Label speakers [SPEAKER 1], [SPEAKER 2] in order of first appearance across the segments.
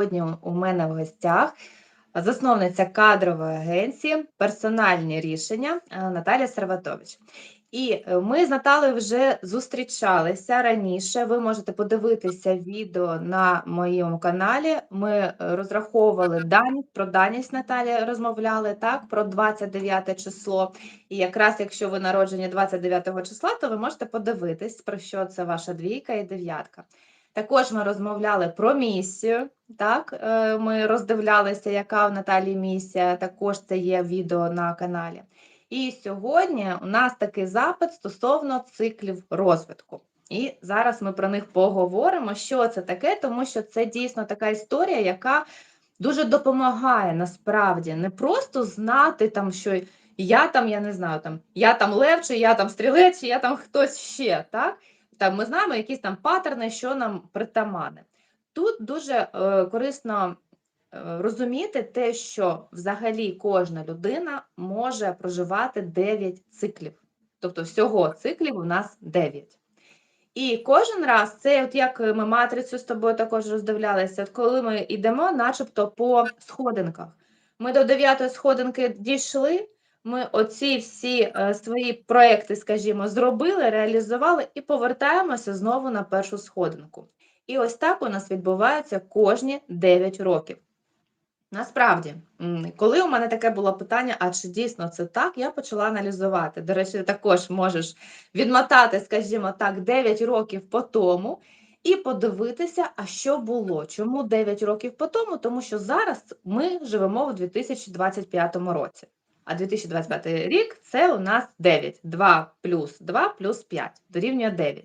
[SPEAKER 1] Сьогодні у- мене в гостях засновниця кадрової агенції персональні рішення Наталя Серватович. І ми з Наталею вже зустрічалися раніше. Ви можете подивитися відео на моєму каналі. Ми розраховували дані про даність Наталі розмовляли так про 29 число. І якраз якщо ви народжені 29 числа, то ви можете подивитись, про що це ваша двійка і дев'ятка. Також ми розмовляли про місію. Так, е, ми роздивлялися, яка в Наталії місія. Також це є відео на каналі. І сьогодні у нас такий запит стосовно циклів розвитку. І зараз ми про них поговоримо, що це таке, тому що це дійсно така історія, яка дуже допомагає насправді не просто знати там, що я там, я не знаю, там я там лев, чи я там стрілець, чи я там хтось ще. так? Там ми знаємо якісь там паттерни, що нам притаманне. Тут дуже е, корисно е, розуміти те, що взагалі кожна людина може проживати 9 циклів. Тобто всього циклів у нас 9. І кожен раз це, от як ми матрицю з тобою також роздивлялися, от коли ми йдемо, начебто по сходинках. Ми до 9 сходинки дійшли, ми оці всі е, свої проекти, скажімо, зробили, реалізували і повертаємося знову на першу сходинку. І ось так у нас відбувається кожні 9 років. Насправді, коли у мене таке було питання, а чи дійсно це так, я почала аналізувати. До речі, також можеш відмотати, скажімо так, 9 років по тому і подивитися, а що було. Чому 9 років по тому? Тому що зараз ми живемо в 2025 році. А 2025 рік це у нас 9. 2 плюс 2 плюс 5 дорівнює 9.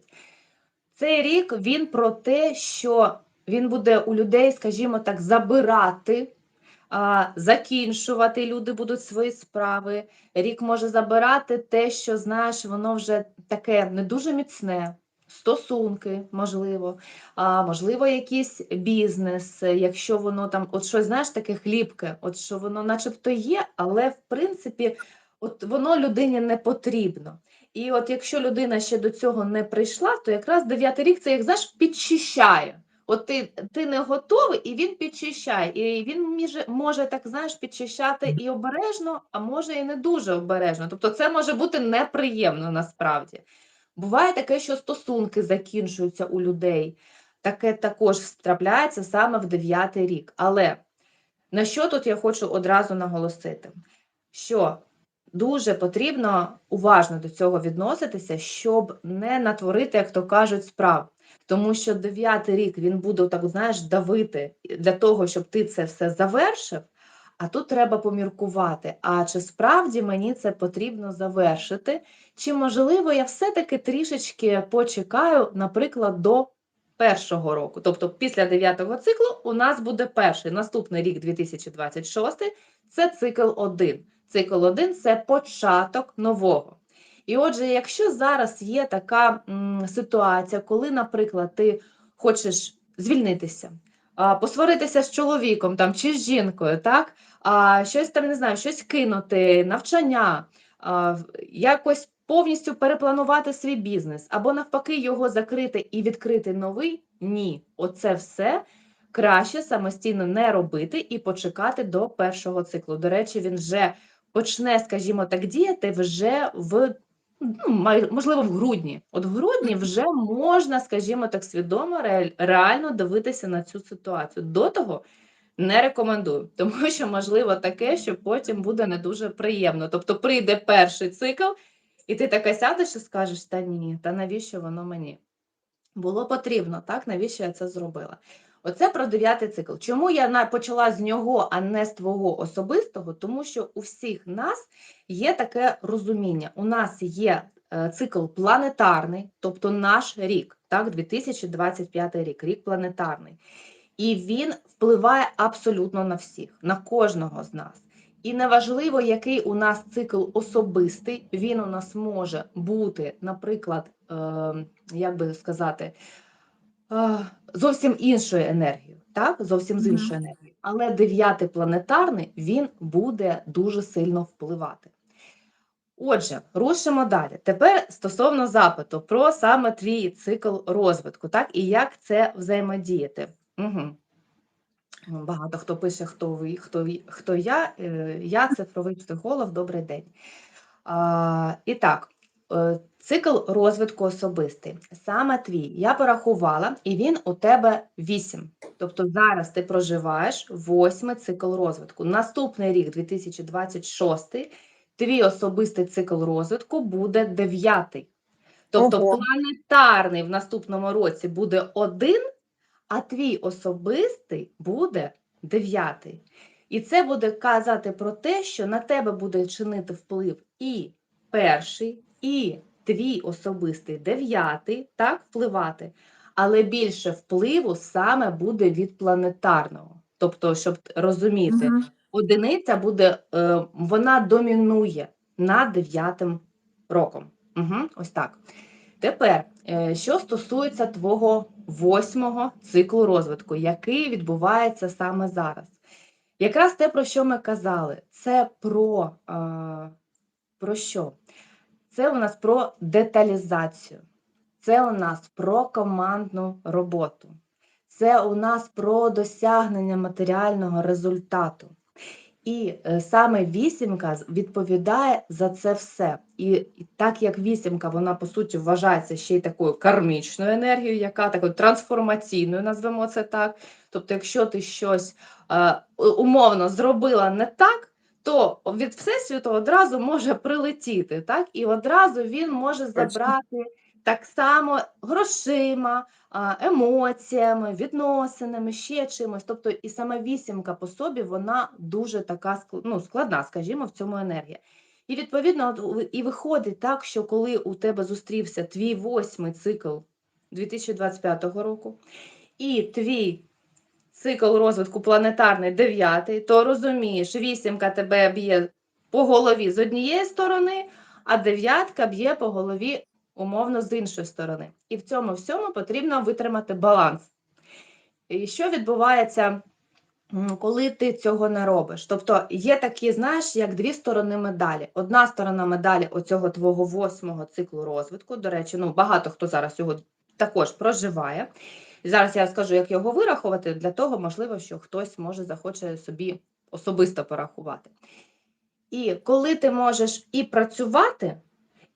[SPEAKER 1] Цей рік він про те, що він буде у людей, скажімо так, забирати, закінчувати, люди будуть свої справи. Рік може забирати те, що, знаєш, воно вже таке не дуже міцне. Стосунки, можливо, а можливо, якийсь бізнес, якщо воно там, от щось, знаєш, таке хлібке, от що воно начебто є, але в принципі, от воно людині не потрібно. І от якщо людина ще до цього не прийшла, то якраз дев'ятий рік це як знаєш, підчищає. От ти, ти не готовий, і він підчищає. І він міже, може так знаєш, підчищати і обережно, а може і не дуже обережно. Тобто це може бути неприємно насправді. Буває таке, що стосунки закінчуються у людей. Таке також трапляється саме в дев'ятий рік. Але на що тут я хочу одразу наголосити? Що дуже потрібно уважно до цього відноситися, щоб не натворити, як то кажуть, справ. Тому що дев'ятий рік він буде так, знаєш, давити для того, щоб ти це все завершив. А тут треба поміркувати, а чи справді мені це потрібно завершити, чи можливо я все-таки трішечки почекаю, наприклад, до першого року. Тобто після дев'ятого циклу у нас буде перший наступний рік 2026, це цикл 1. Цикл 1 це початок нового. І отже, якщо зараз є така м, ситуація, коли, наприклад, ти хочеш звільнитися, посваритися з чоловіком там, чи з жінкою, так? А, щось там не знаю, щось кинути, навчання, а, якось повністю перепланувати свій бізнес, або навпаки, його закрити і відкрити новий, ні. Оце все краще самостійно не робити і почекати до першого циклу. До речі, він вже почне, скажімо так, діяти вже в ну, можливо, в грудні. От в грудні вже можна, скажімо так, свідомо реально дивитися на цю ситуацію. До того не рекомендую, тому що можливо таке, що потім буде не дуже приємно. Тобто прийде перший цикл, і ти така сядеш і скажеш: та ні, та навіщо воно мені? Було потрібно, так? Навіщо я це зробила? Оце про дев'ятий цикл. Чому я почала з нього, а не з твого особистого? Тому що у всіх нас є таке розуміння. У нас є е, цикл планетарний, тобто наш рік, так, 2025 рік, рік планетарний. І він впливає абсолютно на всіх, на кожного з нас. І неважливо, який у нас цикл особистий, він у нас може бути, наприклад, е, як би сказати, зовсім іншою енергією, так? Зовсім з іншою енергією. Але дев'ятий планетарний він буде дуже сильно впливати. Отже, рушимо далі. Тепер стосовно запиту про саме твій цикл розвитку, так, і як це взаємодіяти. Угу. Багато хто пише, хто ви, хто, хто я. Е, Я цифровий психолог, добрий день. А, і так, цикл розвитку особистий. Саме твій. Я порахувала, і він у тебе 8. Тобто зараз ти проживаєш восьмий цикл розвитку. Наступний рік, 2026, твій особистий цикл розвитку буде дев'ятий. Тобто
[SPEAKER 2] Ого.
[SPEAKER 1] планетарний в наступному році буде один, а твій особистий буде дев'ятий. І це буде казати про те, що на тебе буде чинити вплив і перший, і твій особистий дев'ятий, так, впливати, але більше впливу саме буде від планетарного. Тобто, щоб розуміти,
[SPEAKER 2] Мгм.
[SPEAKER 1] одиниця буде, е, вона домінує над дев'ятим роком. Угу, ось так. Тепер, е, що стосується твого восьмого циклу розвитку, який відбувається саме зараз. Якраз те, про що ми казали, це про, е, про що? Це у нас про деталізацію, це у нас про командну роботу, це у нас про досягнення матеріального результату. І е, саме вісімка відповідає за це все. І, так як вісімка, вона по суті вважається ще й такою кармічною енергією, яка такою трансформаційною, назвемо це так. Тобто, якщо ти щось е, умовно зробила не так, то від всесвіту одразу може прилетіти, так? І одразу він може забрати так само грошима, емоціями, відносинами, ще чимось. Тобто, і сама вісімка по собі вона дуже така ну, складна, скажімо, в цьому енергія. І відповідно, і виходить так, що коли у тебе зустрівся твій восьмий цикл 2025 року, і твій цикл розвитку планетарний дев'ятий, то розумієш, вісімка тебе б'є по голові з однієї сторони, а дев'ятка б'є по голові умовно з іншої сторони. І в цьому всьому потрібно витримати баланс. І що відбувається, коли ти цього не робиш? Тобто є такі, знаєш, як дві сторони медалі. Одна сторона медалі оцього твого восьмого циклу розвитку. До речі, ну багато хто зараз його також проживає. Зараз я скажу, як його вирахувати. Для того, можливо, що хтось може захоче собі особисто порахувати. І коли ти можеш і працювати,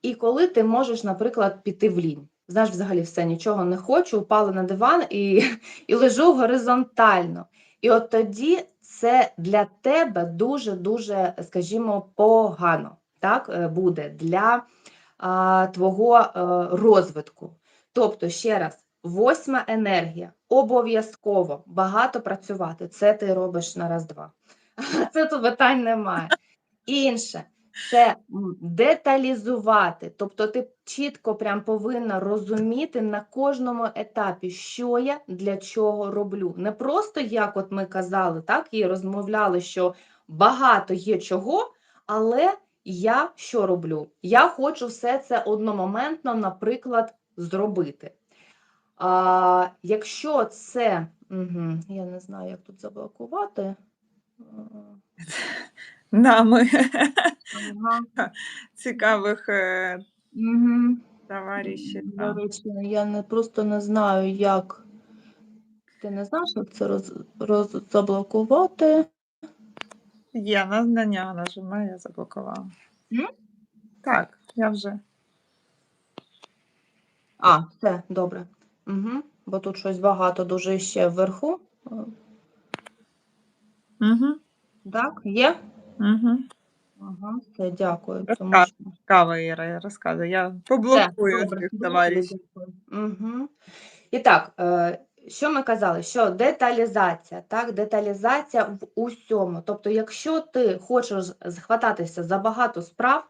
[SPEAKER 1] і коли ти можеш, наприклад, піти в лінь. Знаєш, взагалі все, нічого не хочу, упала на диван і, і лежу горизонтально. І от тоді це для тебе дуже-дуже, скажімо, погано так, е, буде для а, твого е, розвитку. Тобто, ще раз, восьма енергія, обов'язково багато працювати. Це ти робиш на раз-два. Це то питань немає. Інше це деталізувати. Тобто ти чітко прям повинна розуміти на кожному етапі, що я для чого роблю. Не просто як от ми казали, так і розмовляли, що багато є чого, але я що роблю? Я хочу все це одномоментно, наприклад, зробити. А, якщо це, угу, я не знаю, як тут заблокувати.
[SPEAKER 2] Нами
[SPEAKER 1] Ага.
[SPEAKER 2] цікавих
[SPEAKER 1] Угу.
[SPEAKER 2] товаришів.
[SPEAKER 1] До речі, я не просто не знаю, як. Ти не знаєш, як це роз, роз, заблокувати?
[SPEAKER 2] Є на на нього нажимаю, я заблокувала.
[SPEAKER 1] М?
[SPEAKER 2] Так, я вже.
[SPEAKER 1] А, все, добре. Угу. Бо тут щось багато дуже ще вверху.
[SPEAKER 2] Угу.
[SPEAKER 1] Так, є?
[SPEAKER 2] Угу.
[SPEAKER 1] Ага, все, дякую.
[SPEAKER 2] Розказ-
[SPEAKER 1] що...
[SPEAKER 2] Кава, Іра, я. Я поблокую цих товаришів.
[SPEAKER 1] Угу. І так, е, що ми казали? Що деталізація, так, деталізація в усьому. Тобто, якщо ти хочеш схвататися за багато справ,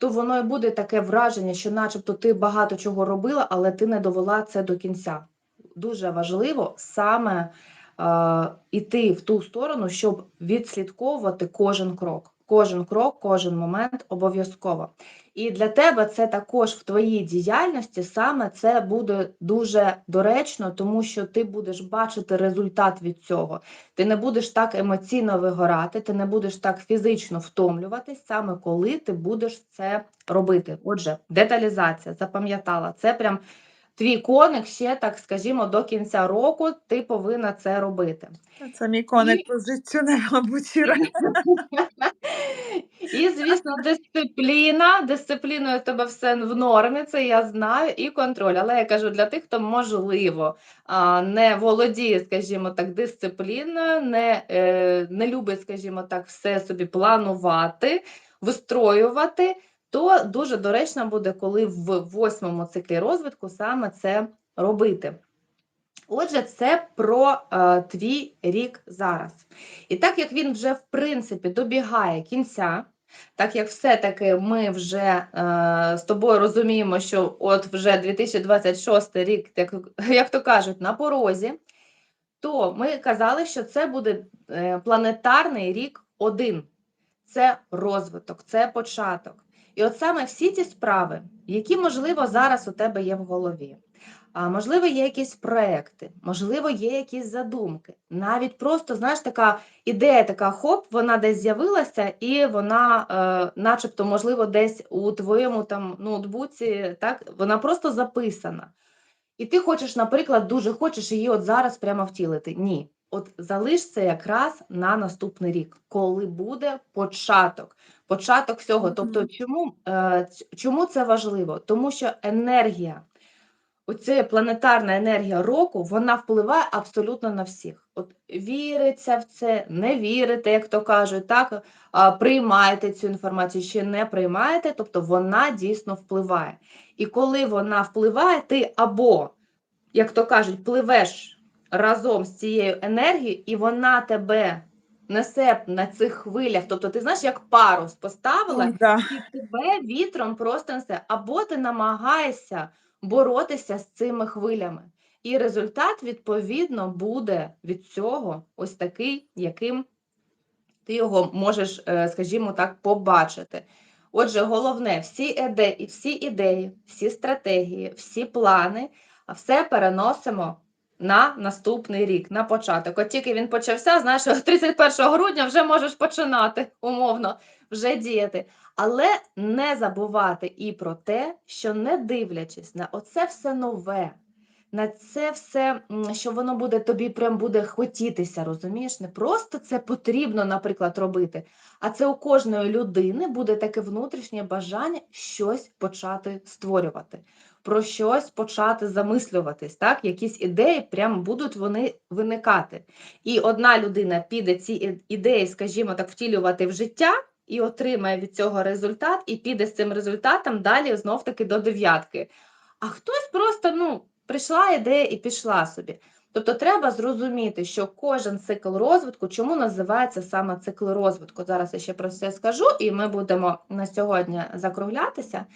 [SPEAKER 1] то воно і буде таке враження, що начебто ти багато чого робила, але ти не довела це до кінця. Дуже важливо саме е, іти в ту сторону, щоб відслідковувати кожен крок. Кожен крок, кожен момент обов'язково. І для тебе це також в твоїй діяльності саме це буде дуже доречно, тому що ти будеш бачити результат від цього. Ти не будеш так емоційно вигорати, ти не будеш так фізично втомлюватись, саме коли ти будеш це робити. Отже, деталізація, запам'ятала, це прям твій коник ще, так скажімо, до кінця року ти повинна це робити.
[SPEAKER 2] Це мій коник по життю, мабуть.
[SPEAKER 1] І, звісно, дисципліна. Дисципліною в тебе все в нормі, це я знаю, і контроль. Але я кажу для тих, хто можливо не володіє, скажімо так, дисципліною, не, е, не любить, скажімо так, все собі планувати, вистроювати, то дуже доречно буде, коли в восьмому циклі розвитку саме це робити. Отже, це про е, твій рік зараз. І так як він вже, в принципі, добігає кінця, так як все-таки ми вже е, з тобою розуміємо, що от вже 2026 рік, як, як то кажуть, на порозі, то ми казали, що це буде е, планетарний рік один. Це розвиток, це початок. І от саме всі ті справи, які, можливо, зараз у тебе є в голові. А можливо, є якісь проекти, можливо, є якісь задумки. Навіть просто, знаєш, така ідея, така хоп, вона десь з'явилася, і вона, е, начебто, можливо, десь у твоєму там ноутбуці, так, вона просто записана. І ти хочеш, наприклад, дуже хочеш її от зараз прямо втілити. Ні. От залиш це якраз на наступний рік, коли буде початок. Початок всього. Тобто, чому, е, чому це важливо? Тому що енергія оця планетарна енергія року, вона впливає абсолютно на всіх. От віриться в це, не вірите, як то кажуть, так приймаєте цю інформацію чи не приймаєте, тобто вона дійсно впливає. І коли вона впливає, ти або, як то кажуть, пливеш разом з цією енергією, і вона тебе несе на цих хвилях. Тобто, ти знаєш, як парус поставила,
[SPEAKER 2] Ой, да.
[SPEAKER 1] і тебе вітром просто несе, або ти намагаєшся боротися з цими хвилями. І результат, відповідно, буде від цього ось такий, яким ти його можеш, е, скажімо так, побачити. Отже, головне, всі ідеї, всі ідеї, всі стратегії, всі плани, все переносимо на наступний рік, на початок. От тільки він почався, знаєш, 31 грудня вже можеш починати умовно вже діяти. Але не забувати і про те, що не дивлячись на оце все нове, на це все, що воно буде тобі прям буде хотітися, розумієш? Не просто це потрібно, наприклад, робити, а це у кожної людини буде таке внутрішнє бажання щось почати створювати, про щось почати замислюватись, так? Якісь ідеї прям будуть вони виникати. І одна людина піде ці ідеї, скажімо так, втілювати в життя і отримає від цього результат, і піде з цим результатом далі знов таки до дев'ятки. А хтось просто ну, прийшла ідея і пішла собі. Тобто треба зрозуміти, що кожен цикл розвитку, чому називається саме цикл розвитку. Зараз я ще про це скажу, і ми будемо на сьогодні закруглятися.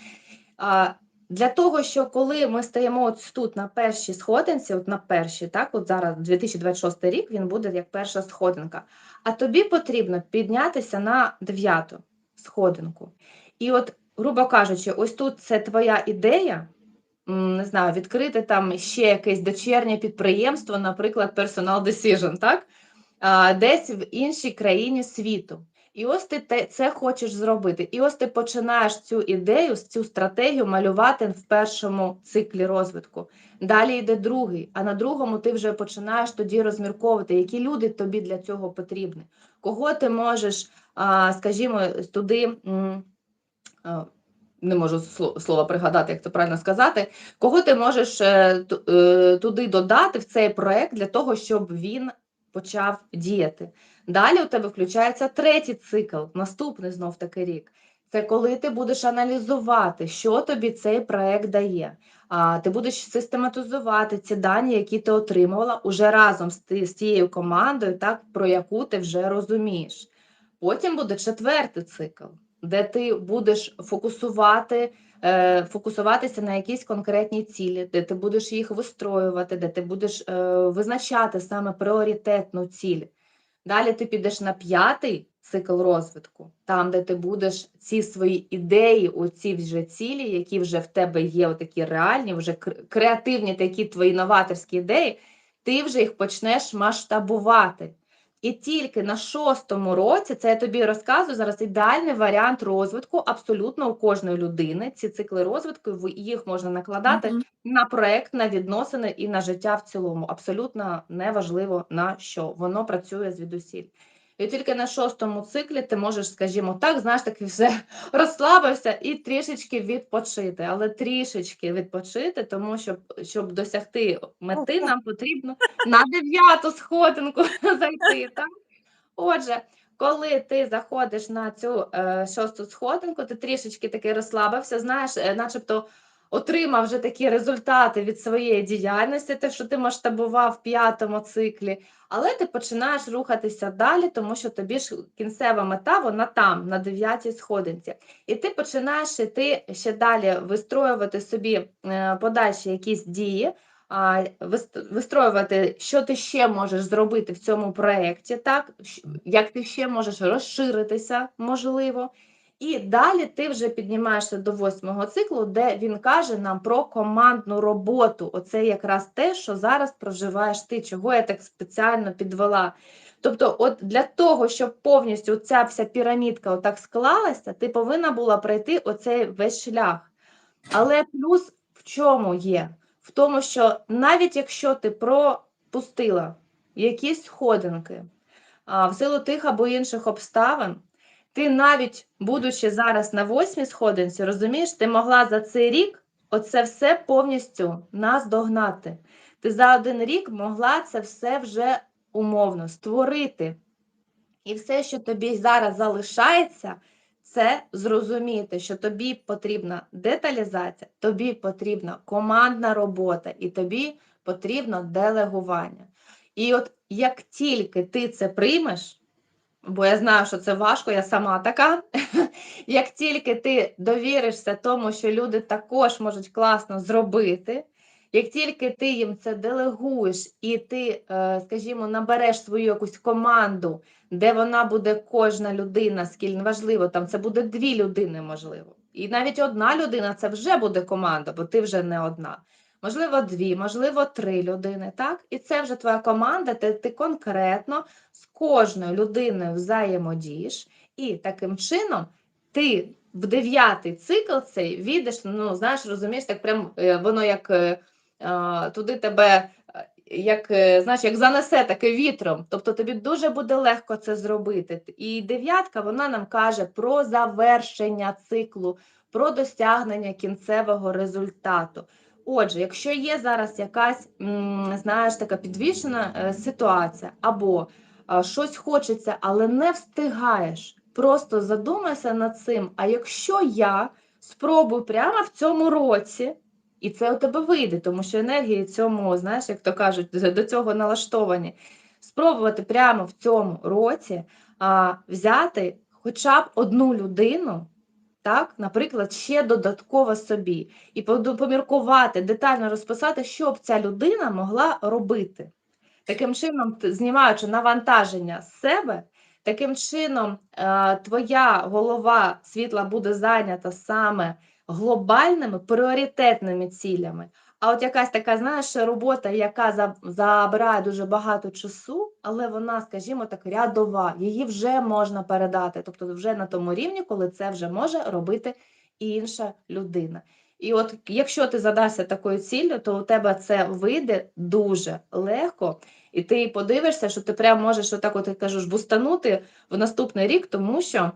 [SPEAKER 1] Для того, що коли ми стаємо от тут на першій сходинці, от на першій, так, от зараз 2026 рік він буде як перша сходинка. А тобі потрібно піднятися на дев'яту сходинку. І от, грубо кажучи, ось тут це твоя ідея, не знаю, відкрити там ще якесь дочірнє підприємство, наприклад, Personal Decision, так? Десь в іншій країні світу. І ось ти це хочеш зробити. І ось ти починаєш цю ідею, цю стратегію малювати в першому циклі розвитку. Далі йде другий, а на другому ти вже починаєш тоді розмірковувати, які люди тобі для цього потрібні. Кого ти можеш, скажімо, туди. Не можу слова пригадати, як це правильно сказати. Кого ти можеш е, е, туди додати в цей проект для того, щоб він почав діяти? Далі у тебе включається третій цикл, наступний знов таки рік. Це коли ти будеш аналізувати, що тобі цей проект дає. А ти будеш систематизувати ці дані, які ти отримувала уже разом з, тією командою, так, про яку ти вже розумієш. Потім буде четвертий цикл, де ти будеш фокусувати, е, фокусуватися на якісь конкретні цілі, де ти будеш їх вистроювати, де ти будеш е, визначати саме пріоритетну ціль. Далі ти підеш на п'ятий цикл розвитку, там, де ти будеш ці свої ідеї, оці вже цілі, які вже в тебе є, отакі реальні, вже креативні такі твої новаторські ідеї, ти вже їх почнеш масштабувати. І тільки на шостому році, це я тобі розказую зараз ідеальний варіант розвитку абсолютно у кожної людини. Ці цикли розвитку, ви- їх можна накладати
[SPEAKER 2] Мгм.
[SPEAKER 1] на проект, на відносини і на життя в цілому. Абсолютно неважливо на що. Воно працює звідусіль. І тільки на шостому циклі ти можеш, скажімо так, знаєш, таки все розслабився і трішечки відпочити, але трішечки відпочити, тому що щоб досягти мети, нам потрібно на дев'яту сходинку зайти. Так? Отже, коли ти заходиш на цю е, шосту сходинку, ти трішечки таки розслабився, знаєш, е, начебто отримав вже такі результати від своєї діяльності, те, що ти масштабував в п'ятому циклі, але ти починаєш рухатися далі, тому що тобі ж кінцева мета, вона там, на дев'ятій сходинці. І ти починаєш іти ще далі вистроювати собі е, подальші якісь дії, вистроювати, що ти ще можеш зробити в цьому проєкті, як ти ще можеш розширитися, можливо. І далі ти вже піднімаєшся до восьмого циклу, де він каже нам про командну роботу. Оце якраз те, що зараз проживаєш ти, чого я так спеціально підвела. Тобто, от для того, щоб повністю ця вся пірамідка отак склалася, ти повинна була пройти оцей весь шлях. Але плюс в чому є? В тому, що навіть якщо ти пропустила якісь сходинки в силу тих або інших обставин, ти навіть, будучи зараз на восьмій сходинці, розумієш, ти могла за цей рік оце все повністю наздогнати. Ти за один рік могла це все вже умовно створити. І все, що тобі зараз залишається, це зрозуміти, що тобі потрібна деталізація, тобі потрібна командна робота і тобі потрібно делегування. І от як тільки ти це приймеш, бо я знаю, що це важко, я сама така. Як тільки ти довіришся тому, що люди також можуть класно зробити, як тільки ти їм це делегуєш і ти, е, скажімо, набереш свою якусь команду, де вона буде кожна людина, скільки важливо, там це буде дві людини, можливо. І навіть одна людина це вже буде команда, бо ти вже не одна. Можливо, дві, можливо, три людини, так? І це вже твоя команда, ти, ти конкретно кожною людиною взаємодієш, і таким чином ти в дев'ятий цикл цей відеш, ну, знаєш, розумієш, так прям е, воно як е, туди тебе, е, як, знаєш, як занесе таке вітром. Тобто тобі дуже буде легко це зробити. І дев'ятка вона нам каже про завершення циклу, про досягнення кінцевого результату. Отже, якщо є зараз якась, знаєш, така підвішена ситуація, або щось хочеться, але не встигаєш, просто задумайся над цим. А якщо я спробую прямо в цьому році, і це у тебе вийде, тому що енергії цьому, знаєш, як то кажуть, до цього налаштовані, спробувати прямо в цьому році а, взяти хоча б одну людину. Так, наприклад, ще додатково собі, і поміркувати, детально розписати, що б ця людина могла робити. Таким чином, знімаючи навантаження з себе, таким чином е, твоя голова світла буде зайнята саме глобальними пріоритетними цілями. А от якась така, знаєш, робота, яка забирає дуже багато часу, але вона, скажімо так, рядова, її вже можна передати. Тобто, вже на тому рівні, коли це вже може робити інша людина. І от якщо ти задашся такою ціллю, то у тебе це вийде дуже легко, і ти подивишся, що ти прям можеш отак, от я кажу, ж, бустанути в наступний рік, тому що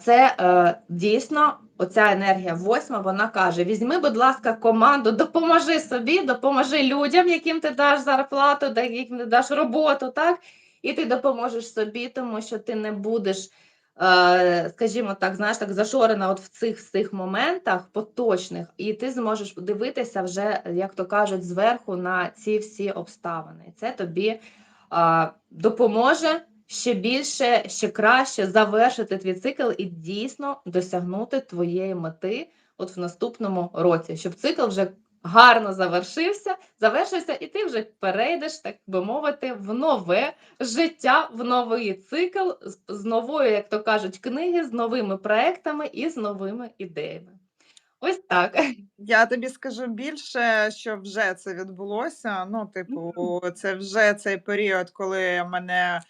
[SPEAKER 1] це е, дійсно оця енергія восьма, вона каже: візьми, будь ласка, команду, допоможи собі, допоможи людям, яким ти даш зарплату, яким ти даш роботу, так? І ти допоможеш собі, тому що ти не будеш, скажімо так, знаєш, так зашорена от в цих всіх моментах поточних, і ти зможеш дивитися вже, як то кажуть, зверху на ці всі обставини. Це тобі е, допоможе ще більше, ще краще завершити твій цикл і дійсно досягнути твоєї мети от в наступному році, щоб цикл вже гарно завершився, завершився, і ти вже перейдеш, так би мовити, в нове життя, в новий цикл з, новою, як то кажуть, книги, з новими проектами і з новими ідеями. Ось так.
[SPEAKER 2] Я тобі скажу більше, що вже це відбулося. Ну, типу, це вже цей період, коли мене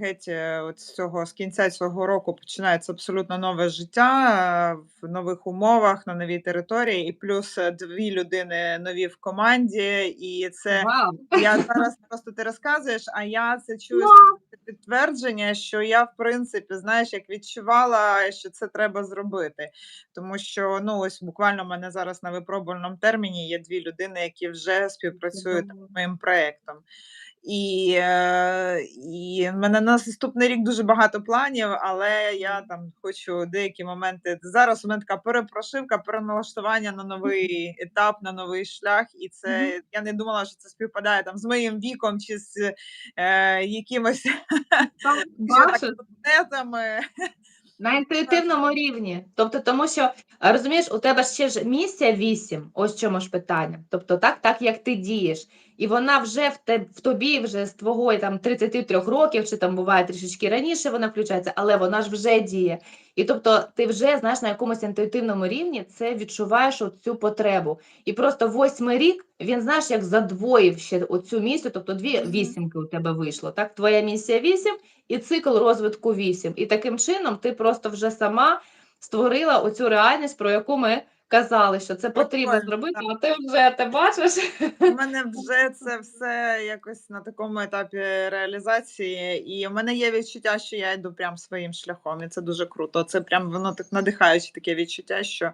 [SPEAKER 2] геть е, от з цього з кінця цього року починається абсолютно нове життя е, в нових умовах на новій території, і плюс е, дві людини нові в команді. І це
[SPEAKER 1] Вау.
[SPEAKER 2] я зараз просто ти розказуєш, а я це чую з підтвердження, що я, в принципі, знаєш, як відчувала, що це треба зробити. Тому що ну ось буквально в мене зараз на випробувальному терміні є дві людини, які вже співпрацюють
[SPEAKER 1] Чудово.
[SPEAKER 2] над моїм проєктом. І, е, і в мене на наступний рік дуже багато планів, але я там хочу деякі моменти. Зараз у мене така перепрошивка, переналаштування на новий етап, на новий шлях. І це я не думала, що це співпадає там з моїм віком чи з е, якимось
[SPEAKER 1] бачиш?
[SPEAKER 2] планетами.
[SPEAKER 1] На інтуїтивному рівні. Тобто, тому що розумієш, у тебе ще ж місія 8, ось в чому ж питання. Тобто, так, так як ти дієш, і вона вже в те, в тобі вже з твого там 33 років, чи там буває трішечки раніше вона включається, але вона ж вже діє. І тобто, ти вже знаєш на якомусь інтуїтивному рівні це відчуваєш цю потребу. І просто восьмий рік він знаєш, як задвоїв ще оцю місію, тобто дві вісімки у тебе вийшло. Так, твоя місія 8 і цикл розвитку 8. І таким чином ти просто вже сама створила оцю реальність, про яку ми казали, що це потрібно
[SPEAKER 2] Прикольно,
[SPEAKER 1] зробити, а ти вже ти бачиш.
[SPEAKER 2] У мене вже це все якось на такому етапі реалізації, і в мене є відчуття, що я йду прям своїм шляхом, і це дуже круто. Це прям воно так надихаюче таке відчуття, що,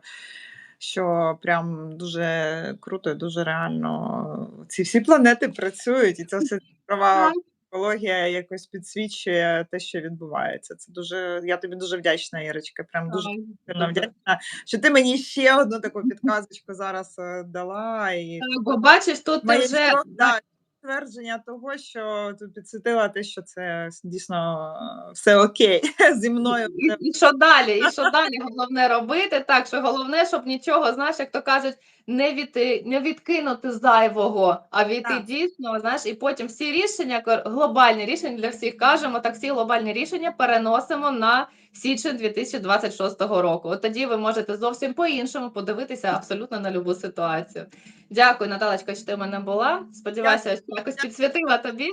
[SPEAKER 2] що прям дуже круто і дуже реально ці всі планети працюють, і це все цифрова психологія якось підсвічує те, що відбувається. Це дуже я тобі дуже вдячна, Ірочка. Прям дуже сильно вдячна, що ти мені ще одну таку підказочку зараз е, дала. І
[SPEAKER 1] Так, Бо бачиш, тут ти вже
[SPEAKER 2] да, підтвердження того, що ти підсвітила те, що це дійсно е, все окей зі мною.
[SPEAKER 1] І, і що далі? І що далі головне робити? Так, що головне, щоб нічого, знаєш, як то кажуть, не від не відкинути зайвого, а війти
[SPEAKER 2] Так.
[SPEAKER 1] дійсно, знаєш, і потім всі рішення, глобальні рішення для всіх кажемо, так всі глобальні рішення переносимо на січень 2026 року. От тоді ви можете зовсім по-іншому подивитися абсолютно на любу ситуацію. Дякую, Наталочка, що ти в мене була. Сподіваюся, що якось підсвітила тобі.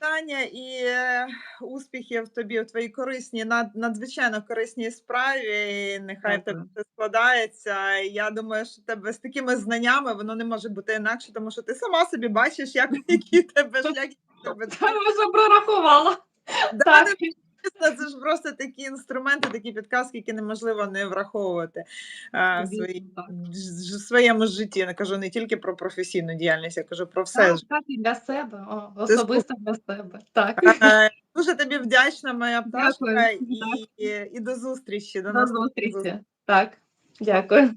[SPEAKER 2] питання і е, успіхів тобі у твоїй корисній, над, надзвичайно корисній справі. І нехай в тебе все складається. Я думаю, що тебе з такими знаннями воно не може бути інакше, тому що ти сама собі бачиш, як в тебе шлях. як тебе
[SPEAKER 1] Та вже прорахувала.
[SPEAKER 2] Да,
[SPEAKER 1] Так.
[SPEAKER 2] Звісно, це ж просто такі інструменти, такі підказки, які неможливо не враховувати е, в ж- в своєму житті. Я кажу не тільки про професійну діяльність, я кажу про все.
[SPEAKER 1] Так, так, і для себе, о, особисто для себе. Так.
[SPEAKER 2] Е, Дуже тобі вдячна, моя пташка,
[SPEAKER 1] Дякую.
[SPEAKER 2] і, і до зустрічі. До,
[SPEAKER 1] До
[SPEAKER 2] наступних
[SPEAKER 1] зустрічі. Так, дякую.